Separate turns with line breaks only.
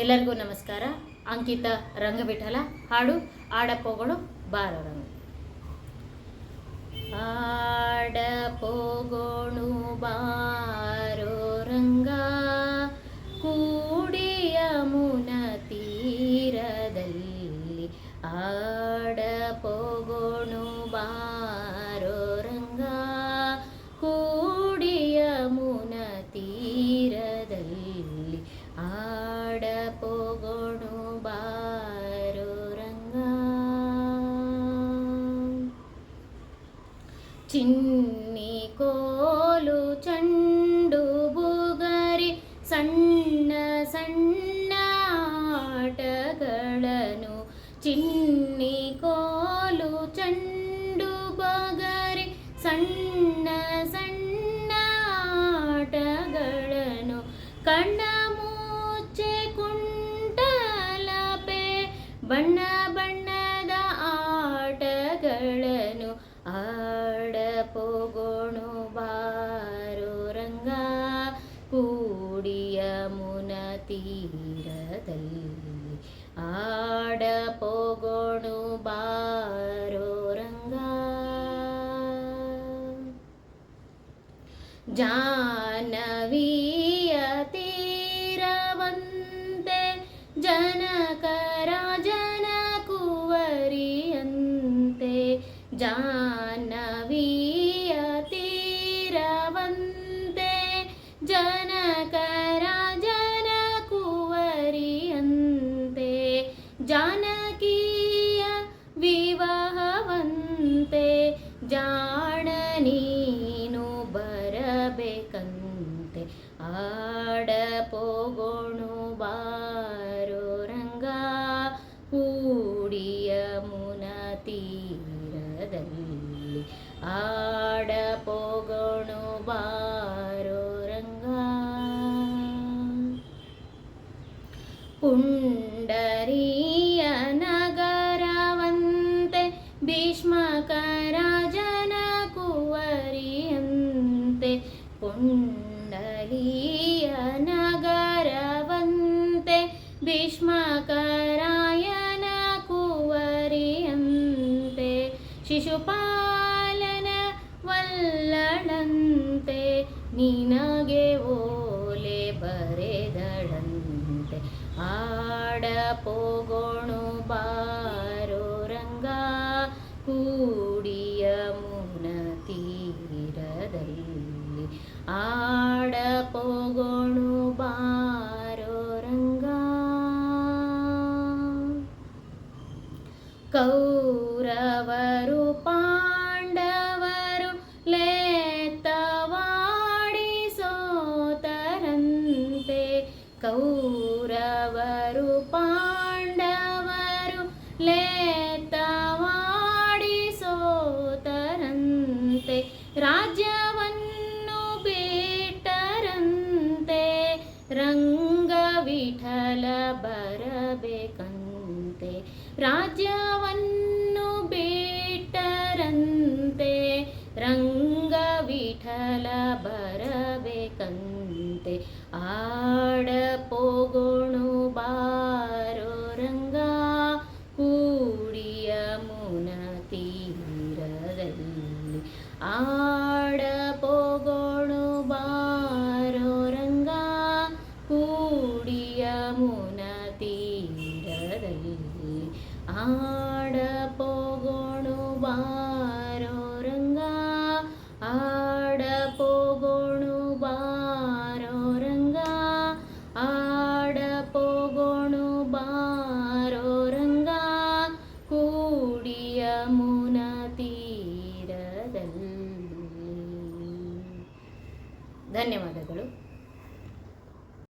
ಎಲ್ಲರಿಗೂ ನಮಸ್ಕಾರ. ಅಂಕಿತ ರಂಗವಿಠಲ, ಹಾಡು ಆಡಪೋಗಳು ಬಾರೋ ರಂಗ ಆಡಪೋಗೋಣು ಬಾರೋ ರಂಗ, ಕೂಡಿಯ ಮುನ ತೀರದಲ್ಲಿ ಆಡಪೋಗೋಣು ಚಿನ್ನಿ ಕೋಲು ಚಂಡು ಬುಗರಿ ಸಣ್ಣ ಸಣ್ಣ ಆಟಗಳನ್ನು. ಚಿನ್ನಿ ಕೋಲು ಚಂಡು ಬಗರಿ ಸಣ್ಣ ಸಣ್ಣ ಆಟಗಳನ್ನು. ಕಣ್ಣ ಮುಚ್ಚೆ ಕುಂಟಲಪೆ ಬಣ್ಣ ಬಣ್ಣದ ಆಟಗಳನ್ನು. ತೀರದಲ್ಲಿ ಆಡಪೋಗೋಣು ಬಾರೋ ರಂಗ ಜಾನವಿಯ ತೀರವಂತೆ ಜನಕರ ಜನ ಕುವರಿಯಂತೆ ಜಾನವಿಯ ಜಾಣ ನೀನು ಬರಬೇಕಂತೆ ಆಡಪೋಗೋಣು ಬಾರೋ ರಂಗ ಕೂಡಿಯ ಮುನ ತೀರದಲ್ಲಿ ಆಡಪೋಗೋಣು ಬಾರೋ ರಂಗ ಪುಂಡರಿಯ ಭೀಷ್ಮಕರಾಯನ ಕುವರಿಯಂತೆ ಶಿಶುಪಾಲನ ವಲ್ಲಳಂತೆ ನಿನಗೆ ಓಲೆ ಬರೆದಳಂತೆ ಆಡಪೋಗೋಣು ಬಾರೋ ರಂಗ ಕೂಡಿಯ ಮುನ ತೀರದಲ್ಲಿ ಆಡಪೋಗೋಣು ಕೌರವರು ಪಾಂಡವರು ಲೇತವಾಡಿ ಸೋತರಂತೆ. ಕೌರವರು ಪಾಂಡವರು ಲೇತವಾಡಿ ಸೋತರಂತೆ. ರಾಜ್ಯವನ್ನು ಬಿಟ್ಟರಂತೆ ರಂಗ ವಿಠಲ ಬರಬೇಕಂತೆ. ರಾಜ್ಯವನ್ನು ರಂಗ ವಿಠಲ ಬರಬೇಕಂತೆ. ಆಡ ಪೋಗೋಣು ಬಾರೋ ರಂಗ ಕೂಡಿಯ ಮುನ ತೀರದಲ್ಲಿ ಆಡ ಪೋಗೋಣು ಬಾರೋ ರಂಗ ಕೂಡಿಯ ಮುನ ತೀರದಲ್ಲಿ ಆಡ ಪೋಗೋಣು ಬಾರೋ